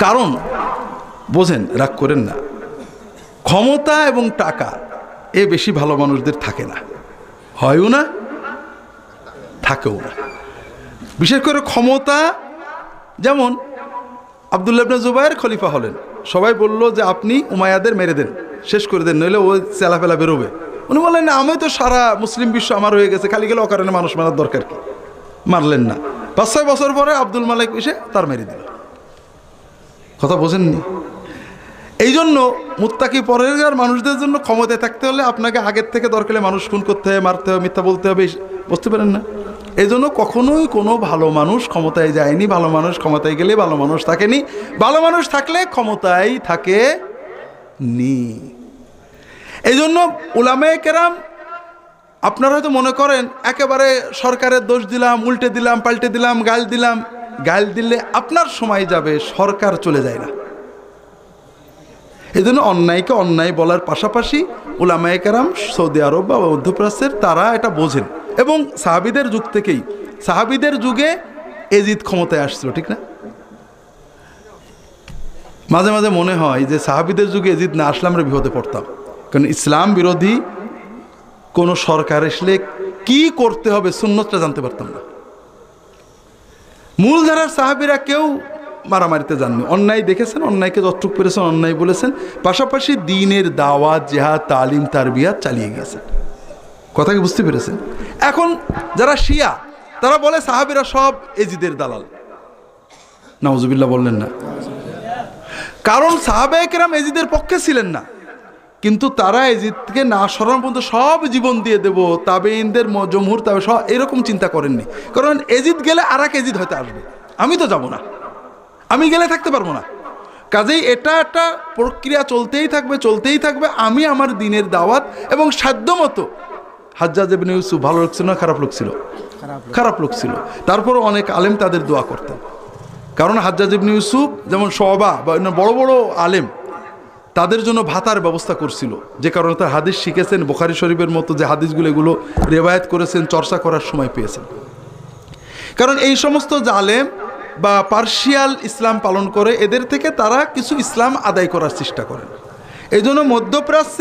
কারণ, বোঝেন, রাগ করেন না। ক্ষমতা এবং টাকা, এ বেশি ভালো মানুষদের থাকে না। হয়ও না, থাকেও না। বিশেষ করে ক্ষমতা, যেমন আবদুল্লাহ ইবনে জুবাইর খলিফা হলেন। সবাই বলল যে, আপনি উমায়াদের মেরে দেন, শেষ করে দেন, নইলে ও চেলাফেলা বেরোবে। উনি বললেন, না, আমি তো সারা মুসলিম বিশ্ব আমার হয়ে গেছে, খালি গেলে অকারণে মানুষ মারার দরকার কি? মারলেন না। পাঁচ ছয় বছর পরে আব্দুল মালিক এসে তার মেরে দিল। কথা বোঝেননি? এই জন্য মুত্তাকি পরের মানুষদের জন্য ক্ষমতায় থাকতে হলে আপনাকে আগের থেকে দরকারে মানুষ খুন করতে হবে, মারতে হবে, মিথ্যা বলতে হবে বুঝতে পারেন না? এই জন্য কখনোই কোনো ভালো মানুষ ক্ষমতায় যায়নি, ভালো মানুষ ক্ষমতায় গেলে ভালো মানুষ থাকেনি, ভালো মানুষ থাকলে ক্ষমতায় থাকে নি এই জন্য উলামায়ে কেরাম, আপনারা হয়তো মনে করেন, একেবারে সরকারের দোষ দিলাম, উল্টে দিলাম, পাল্টে দিলাম, গাল দিলাম গাল দিলে আপনার সময় যাবে, সরকার চলে যায় না। এই জন্য অন্যায়কে অন্যায় বলার পাশাপাশি উলামায়ে কেরাম, সৌদি আরব বা মধ্যপ্রাচ্যের তারা এটা বোঝেন। এবং সাহাবিদের যুগ থেকেই, সাহাবিদের যুগে এজিদ ক্ষমতায় আসছিল, ঠিক না? মাঝে মাঝে মনে হয় যে সাহাবিদের যুগে এজিদ না আসলে আমরা বিপদে পড়তাম। কারণ ইসলাম বিরোধী কোনো সরকার আসলে কি করতে হবে, সুন্নতটা জানতে পারতাম না। মূলধারার সাহাবিরা কেউ মারামারিতে যাননি। অন্যায় দেখেছেন, অন্যায়কে যতটুক পেরেছেন, অন্যায় বলেছেন। পাশাপাশি দিনের দাওয়াত, জেহাদ, তালিম, তারবিয়াত চালিয়ে গেছেন কথা কি বুঝতে পেরেছেন? এখন যারা শিয়া, তারা বলে সাহাবিরা সব এজিদের দালাল। নওয়াজুবিল্লাহ বললেন না। কারণ সাহাবাহিকেরাম এজিদের পক্ষে ছিলেন না। কিন্তু তারা এজিদকে না সরানো পর্যন্ত সব জীবন দিয়ে দেব তাবেইনদের জমহুর তবে সব এরকম চিন্তা করেননি। কারণ এজিদ গেলে আর এক এজিদ হয়তো আসবে। আমি তো যাব না। আমি গেলে থাকতে পারব না। কাজেই এটা একটা প্রক্রিয়া চলতেই থাকবে চলতেই থাকবে। আমি আমার দিনের দাওয়াত এবং সাধ্য মতো। হাজ্জাজ ইবনে ইউসুফ ভালো লোক ছিল না খারাপ লোক ছিল? খারাপ লোক। ছিল। তারপর অনেক আলেম তাদের দোয়া করতেন। কারণ হাজ্জাজ ইবনে ইউসুফ যেমন সবা বা বড় বড় আলেম তাদের জন্য ভাতার ব্যবস্থা করছিল। যে কারণে তার হাদিস শিখেছেন, বোখারি শরীফের মতো যে হাদিসগুলো এগুলো রেবায়ত করেছেন, চর্চা করার সময় পেয়েছেন। কারণ এই সমস্ত জালেম বা পার্শিয়াল ইসলাম পালন করে, এদের থেকে তারা কিছু ইসলাম আদায় করার চেষ্টা করেন। এই জন্য মধ্যপ্রাচ্যে